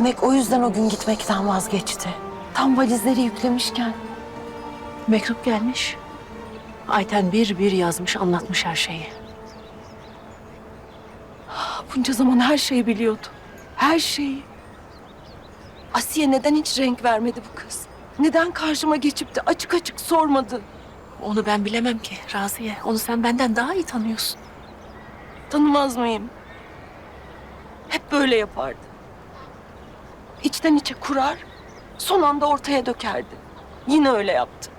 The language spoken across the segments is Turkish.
Demek o yüzden o gün gitmekten vazgeçti. Tam valizleri yüklemişken. Mektup gelmiş. Ayten bir bir yazmış, anlatmış her şeyi. Bunca zaman her şeyi biliyordu. Her şeyi. Asiye neden hiç renk vermedi bu kız? Neden karşıma geçip de açık açık sormadı? Onu ben bilemem ki Raziye. Onu sen benden daha iyi tanıyorsun. Tanımaz mıyım? Hep böyle yapardı. İçten içe kurar, son anda ortaya dökerdi. Yine öyle yaptı.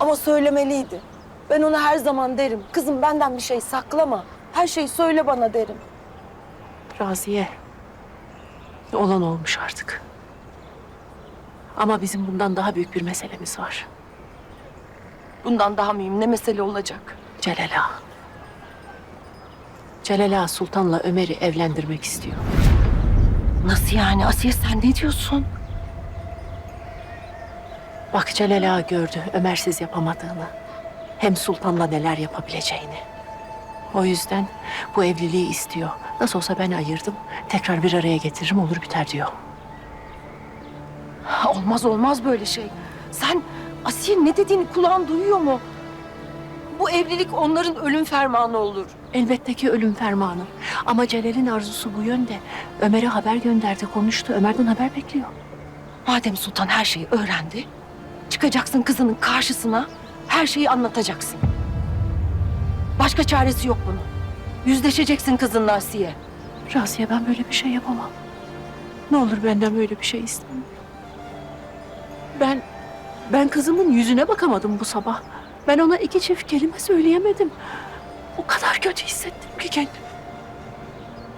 Ama söylemeliydi. Ben ona her zaman derim. Kızım benden bir şey saklama. Her şeyi söyle bana derim. Raziye. Olan olmuş artık. Ama bizim bundan daha büyük bir meselemiz var. Bundan daha mühim ne mesele olacak? Celal Ağa. Celal Ağa Sultan'la Ömer'i evlendirmek istiyor. Nasıl yani Asiye sen ne diyorsun? Bak Celal Ağa gördü Ömer'siz yapamadığını. Hem Sultan'la neler yapabileceğini. O yüzden bu evliliği istiyor. Nasıl olsa ben ayırdım. Tekrar bir araya getiririm olur biter diyor. Ha, Olmaz olmaz böyle şey. Sen Asiye ne dediğini kulağın duyuyor mu? Bu evlilik onların ölüm fermanı olur. Elbette ki ölüm fermanı. Ama Celal'in arzusu bu yönde. Ömer'e haber gönderdi, konuştu. Ömer'den haber bekliyor. Madem Sultan her şeyi öğrendi, çıkacaksın kızının karşısına, her şeyi anlatacaksın. Başka çaresi yok bunun. Yüzleşeceksin kızınla Asiye. Raziye ben böyle bir şey yapamam. Ne olur benden böyle bir şey isteme. Ben, ben kızımın yüzüne bakamadım bu sabah. Ben ona iki çift kelime söyleyemedim. O kadar kötü hissettim ki kendimi.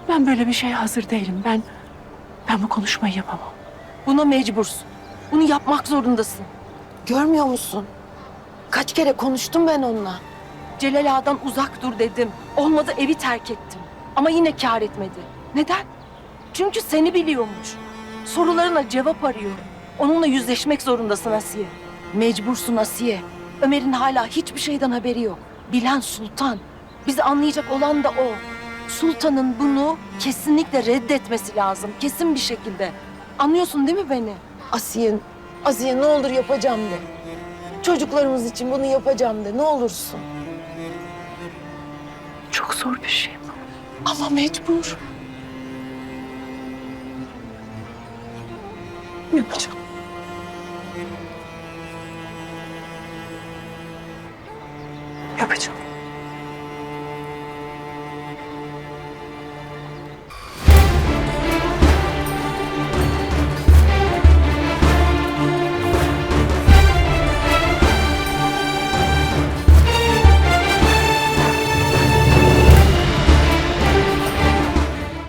Ben böyle bir şeye hazır değilim. Ben, ben bu konuşmayı yapamam. Buna mecbursun. Bunu yapmak zorundasın. Görmüyor musun? Kaç kere konuştum ben onunla. Celal Ağa'dan uzak dur dedim. Olmadı evi terk ettim. Ama yine kâr etmedi. Neden? Çünkü seni biliyormuş. Sorularına cevap arıyor. Onunla yüzleşmek zorundasın Asiye. Mecbursun Asiye. Ömer'in hala hiçbir şeyden haberi yok. Bilen Sultan. Bizi anlayacak olan da o. Sultan'ın bunu kesinlikle reddetmesi lazım. Kesin bir şekilde. Anlıyorsun değil mi beni? Asiye, Asiye ne olur yapacağım de. Çocuklarımız için bunu yapacağım de ne olursun. Çok zor bir şey bu. Ama mecbur. Yapacağım. Yapacağım.